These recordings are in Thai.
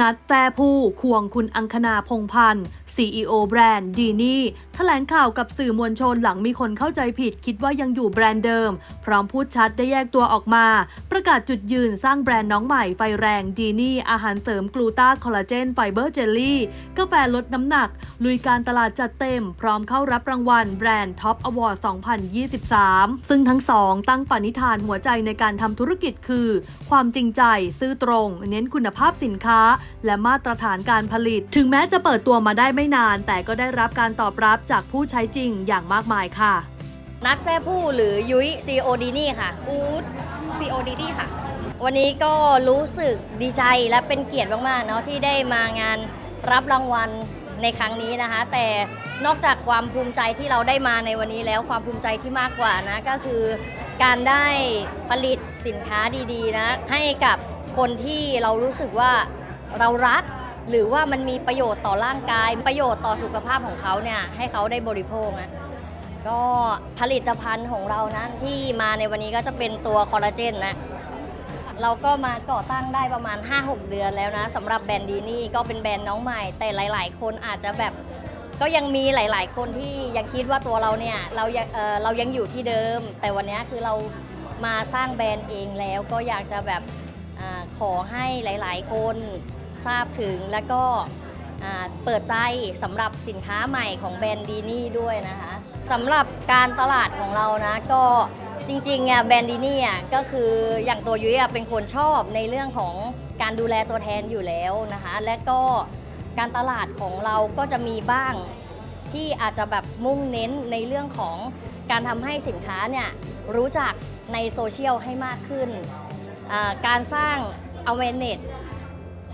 นัทแต้ผู้ควงคุณอังคณาพงพันธ์ CEO แบรนด์ดีนี่ ถลงข่าวกับสื่อมวลชนหลังมีคนเข้าใจผิด คิดว่ายังอยู่แบรนด์เดิม พร้อมพูดชัดได้แยกตัวออกมา ประกาศจุดยืนสร้างแบรนด์น้องใหม่ไฟแรงดีนี่ อาหารเสริมกลูตาคอลลาเจนไฟเบอร์เจลลี่กาแฟลดน้ำหนัก ลุยการตลาดจัดเต็ม พร้อมเข้ารับรางวัลแบรนด์ท็อปอวอร์ด2023 ซึ่งทั้งสองตั้งปณิธานหัวใจในการทำธุรกิจคือ ความจริงใจซื่อตรง เน้นคุณภาพสินค้า และมาตรฐานการผลิต ถึงแม้จะเปิดตัวมาได้ไม่นาน แต่ก็ได้รับการตอบรับจากผู้ใช้จริงอย่างมากมายค่ะ นัดแซ่ผู้หรือยุ้ย COD นี่ค่ะ อูด COD ดีค่ะ วันนี้ก็รู้สึกดีใจและเป็นเกียรติมากๆเนาะที่ได้มางานรับรางวัลในครั้งนี้นะคะ แต่นอกจากความภูมิใจที่เราได้มาในวันนี้แล้วความภูมิใจที่มากกว่านะก็คือ การได้ผลิตสินค้าดีๆนะให้กับคนที่เรารู้สึกว่าเรารัก หรือว่ามันมีประโยชน์ต่อร่างกาย ประโยชน์ต่อสุขภาพของเขาเนี่ยให้เขาได้บริโภคนะก็ผลิตภัณฑ์ของเรานะที่มาในวันนี้ก็จะเป็นตัวคอลลาเจนนะเราก็มาก่อตั้งได้ประมาณ 5-6 เดือนแล้วนะสำหรับแบรนด์ดีนี่ก็เป็นแบรนด์น้องใหม่ แต่หลาย ๆ คนอาจจะแบบก็ยังมีหลาย ๆ คนที่ยังคิดว่าตัวเราเนี่ยเรายังเออเรายังอยู่ที่เดิม แต่วันนี้คือเรามาสร้างแบรนด์เองแล้วก็อยากจะแบบอขอให้หลาย ๆ คน ทราบถึงแล้วก็เปิดใจสำหรับสินค้าใหม่ของแบรนด์ดีนี่ด้วยนะคะสำหรับการตลาดของเรานะก็จริงๆอะแบรนด์ดีนี่อะก็คืออย่างตัวยุ้ยอะเป็นคนชอบในเรื่องของการดูแลตัวแทนอยู่แล้วนะคะและก็การตลาดของเราก็จะมีบ้างที่อาจจะแบบมุ่งเน้นในเรื่องของการทำให้สินค้าเนี่ยรู้จักในโซเชียลให้มากขึ้น การสร้าง awareness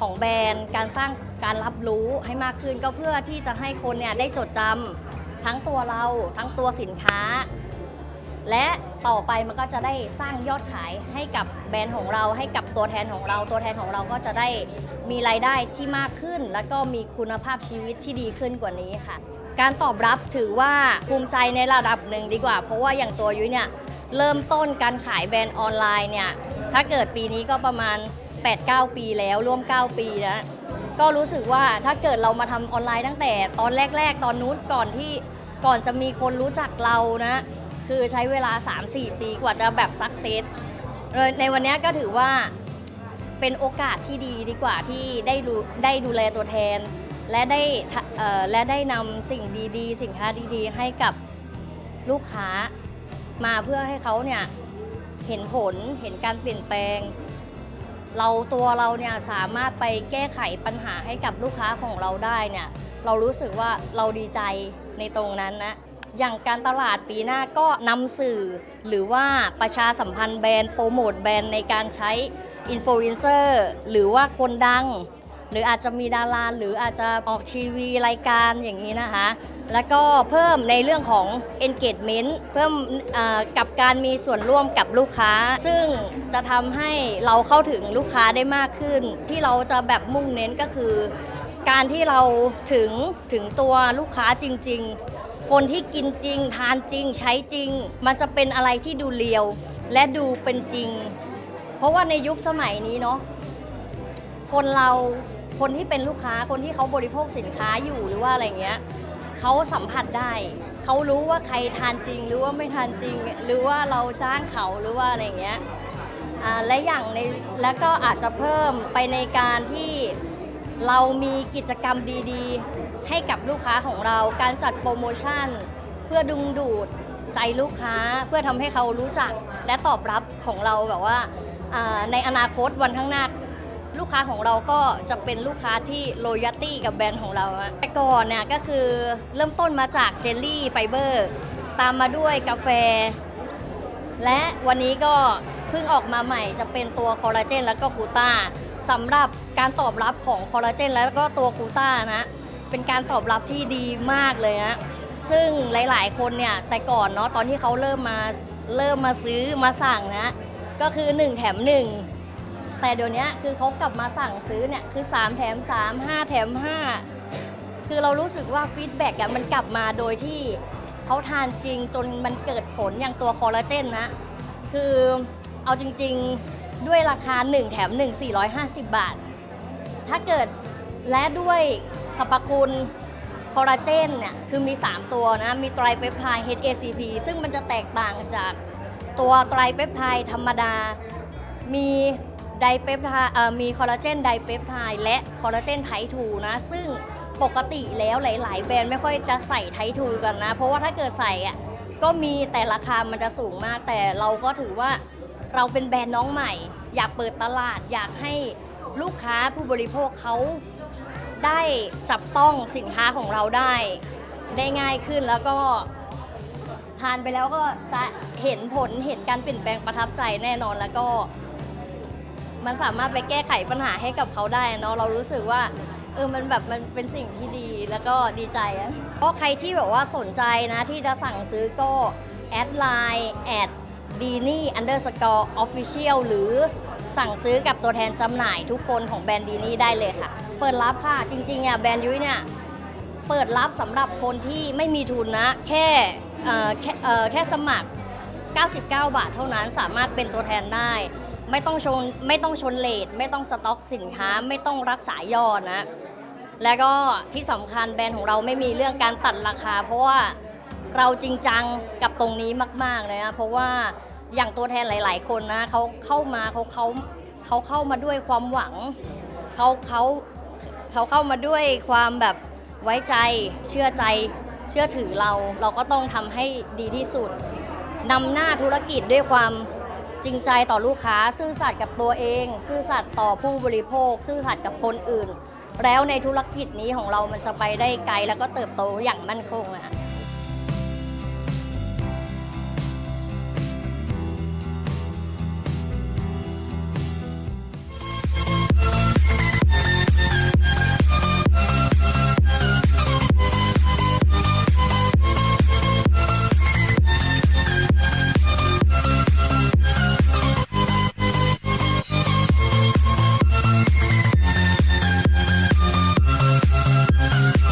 ของแบรนด์ การสร้างการรับรู้ให้มากขึ้น ก็เพื่อที่จะให้คนเนี่ยได้จดจำทั้งตัวเราทั้งตัวสินค้า และต่อไปมันก็จะได้สร้างยอดขายให้กับแบรนด์ของเราให้กับตัวแทนของเรา ตัวแทนของเราก็จะได้มีรายได้ที่มากขึ้น แล้วก็มีคุณภาพชีวิตที่ดีขึ้นกว่านี้ค่ะ การตอบรับถือว่าภูมิใจในระดับหนึ่งดีกว่า เพราะว่าอย่างตัวยุ้ยเนี่ยเริ่มต้นการขายแบรนด์ออนไลน์เนี่ยถ้าเกิดปีนี้ก็ประมาณ 8-9 ปีแล้วร่วม 9 ปีนะก็รู้สึกว่าถ้าเกิดเรามาทำออนไลน์ตั้งแต่ตอนแรก ๆ ตอนนู้นก่อนที่ก่อนจะมีคนรู้จักเรานะ คือใช้เวลา 3-4 ปีกว่าจะแบบสักเซสเลยในวันนี้ก็ถือว่าเป็นโอกาสที่ดีดีกว่าที่ได้ดูได้ดูแลตัวแทน และได้และได้นำสิ่งดีๆ สินค้าดีๆ ให้กับลูกค้ามาเพื่อให้เขาเนี่ยเห็นผลเห็นการเปลี่ยนแปลง เราตัวเราเนี่ยสามารถไปแก้ไขปัญหาให้กับลูกค้าของเราได้เนี่ยเรารู้สึกว่าเราดีใจในตรงนั้นนะอย่างการตลาดปีหน้าก็นำสื่อ หรือว่าประชาสัมพันธ์แบรนด์โปรโมทแบรนด์ในการใช้อินฟลูเอนเซอร์หรือว่าคนดัง หรืออาจจะมีดาราหรืออาจจะออกทีวีรายการอย่างนี้นะคะ แล้วก็เพิ่มในเรื่องของ engagement เพิ่มกับการมีส่วนร่วมกับลูกค้า ซึ่งจะทำให้เราเข้าถึงลูกค้าได้มากขึ้น ที่เราจะแบบมุ่งเน้นก็คือ การที่เราถึงถึงตัวลูกค้าจริง ๆ คนที่กินจริง ทานจริงใช้จริง มันจะเป็นอะไรที่ดูเรียว และดูเป็นจริง เพราะว่าในยุคสมัยนี้เนาะคนเราคนที่เป็นลูกค้าคนที่เขาบริโภคสินค้าอยู่หรือว่าอะไรเงี้ย เขาสัมผัสได้ เขารู้ว่าใครทานจริง หรือว่าไม่ทานจริง หรือว่าเราจ้างเขาหรือว่าอะไรเงี้ยและอย่างในแล้วก็อาจจะเพิ่มไปในการที่เรามีกิจกรรมดีๆ ให้กับลูกค้าของเราการจัดโปรโมชั่น เพื่อดึงดูดใจลูกค้าเพื่อทำให้เขารู้จักและตอบรับของเราแบบว่าในอนาคตวันข้างหน้า ลูกค้าของเราก็จะเป็นลูกค้าที่โ o ย a l ตี้กับแบรนด์ของเราอะแต่ก่อนเนี่ยก็คือเริ่มต้นมาจากเจลลี่ไฟเบอร์ตามมาด้วยกาแฟ และวันนี้ก็เพิ่งออกมาใหม่จะเป็นตัวคอลลาเจนแล้วก็กูต้าสำหรับการตอบรับของคอลลาเจนแล้วก็ตัวกูต้านะ เป็นการตอบรับที่ดีมากเลยนะซึ่งหลายๆ คนเนี่ยแต่ก่อนเนาะตอนที่เขาเริ่มมาเริ่มมาซื้อมาสั่งนะ ก็คือ 1 แถม 1 แต่เดี๋ยวนี้คือเขากลับมาสั่งซื้อเนี่ยคือ 3 แถม 3 5 แถม 5 คือเรารู้สึกว่าฟีดแบ็กอะมันกลับมาโดยที่เขาทานจริงจนมันเกิดผลอย่างตัวคอลลาเจนนะคือเอาจริงๆด้วยราคา 1 แถม 1 450 บาท ถ้าเกิดและด้วยสรรพคุณคอลลาเจนเนี่ยคือมี 3 ตัวนะ มีไตรเปปไทด์ HACP ซึ่งมันจะแตกต่างจากตัวไตรเปปไทด์ธรรมดา มี ไดเปปไทมีคอลลาเจนไดเปปไทและคอลลาเจนไททูนะ ซึ่งปกติแล้วหลาย ๆ แบรนด์ไม่ค่อยจะใส่ไททูกันนะ เพราะว่าถ้าเกิดใส่อะก็มีแต่ราคามันจะสูงมาก แต่เราก็ถือว่าเราเป็นแบรนด์น้องใหม่ อยากเปิดตลาดอยากให้ลูกค้าผู้บริโภคเขาได้จับต้องสินค้าของเราได้ได้ง่ายขึ้นแล้วก็ทานไปแล้วก็จะเห็นผลเห็นการเปลี่ยนแปลงประทับใจแน่นอนแล้วก็ มันสามารถไปแก้ไขปัญหาให้กับเขาได้เนาะเรารู้สึกว่าเออมันแบบมันเป็นสิ่งที่ดีแล้วก็ดีใจอะก็ใครที่แบบว่าสนใจนะที่จะสั่งซื้อก็แอดไลน์แอดดีนี่อันเดอร์สกอร์ออฟฟิเชียลหรือสั่งซื้อกับตัวแทนจำหน่ายทุกคนของแบรนด์ดีนี่ได้เลยค่ะ เปิดรับค่ะ จริงๆอะแบรนด์ยุ้ยเนี่ยเปิดรับสำหรับคนที่ไม่มีทุนนะ แค่แค่แค่สมัคร 99 บาทเท่านั้นสามารถเป็นตัวแทนได้ ไม่ต้องชนไม่ต้องชนเลทไม่ต้องสต็อกสินค้าไม่ต้องรักษายอดนะ แล้วก็ที่สำคัญแบรนด์ของเราไม่มีเรื่องการตัดราคา เพราะว่าเราจริงจังกับตรงนี้มาก ๆ เลยนะเพราะว่าอย่างตัวแทนหลาย ๆ คนนะเขาเข้ามาเขาเขาเขาเข้ามาด้วยความหวังเขาเขาเขาเข้ามาด้วยความแบบไว้ใจเชื่อใจเชื่อถือเรา เราก็ต้องทำให้ดีที่สุดนำหน้าธุรกิจด้วยความ จริงใจต่อลูกค้า ซื่อสัตย์กับตัวเอง ซื่อสัตย์ต่อผู้บริโภค ซื่อสัตย์กับคนอื่น แล้วในธุรกิจนี้ของเรามันจะไปได้ไกลแล้วก็เติบโตอย่างมั่นคงอะ